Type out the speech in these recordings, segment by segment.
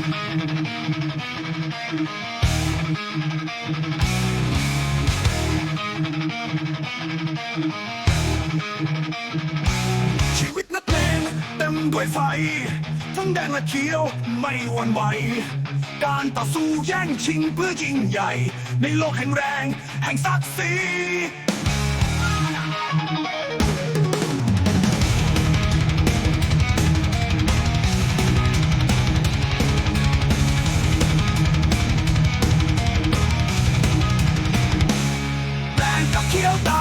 ชีวิตนักเลงเต็มด้วยไฟ ทั้งแดงและเขียวไม่หวั่นไหว การต่อสู้แย่งชิงเพื่อยิ่งใหญ่ ในโลกแห่งแรง แห่งศักดิ์ศรี แ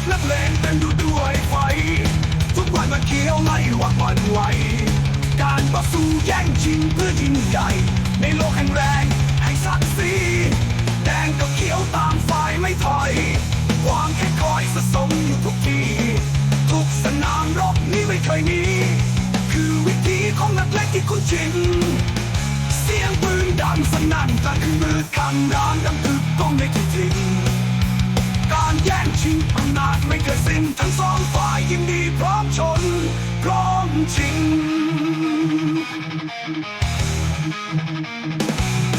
ชีวิตนักเลงเต็มอยู่ด้วยไฟ ทุกวันมันเขียวไม่หวั่นหวั่นไหว การต่อสู้แย่งชิงเพื่อยิ่งใหญ่ ในโลกแห่งแรงแห่งศักดิ์ศรีแดงกับเขียวตางฝ่ายไม่ถอย ความแค่คอยสะสมอยู่ทุกทีทุกสนามรบนี้ไม่เคยมี คือวิธีของนักเล่นที่คุ้นชินเสียงปืนดังสนั่นกลางคืนมืดคำรามดังตึกก้องในทุก นทั้งสองฝ่ายยินดีพร้อมชน พร้อมชิง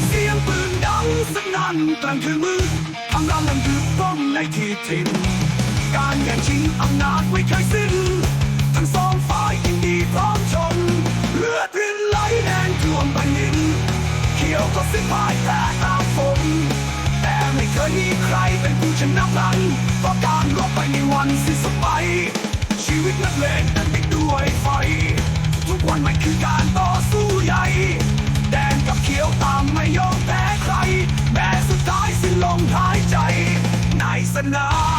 เสียงปืนดังสนั่นกลางคืนมืดคำรามดังตึกก้องในที่ถิ่นการแย่งชิงอำนาจไม่เคยสิ้น ทั้งสองฝ่ายยินดีพร้อมชน เลือดรินไหลแดงท่วมแผ่นดินเขียวก็สิ้นพายแพ้ตามฝนแต่ไม่เคยมีใคร เป็นผู้ชนะนั้นเพราะการรบไปในวันสิ้นสุดไปชีวิตนักเลงนั้นไปด้วยไฟ ทุกวันมันคือการต่อสู้ใหญ่ แดงกับเขียวตามไม่ยอมแพ้ใคร แม้สุดท้ายสิ้นลมหายใจ ในสนาม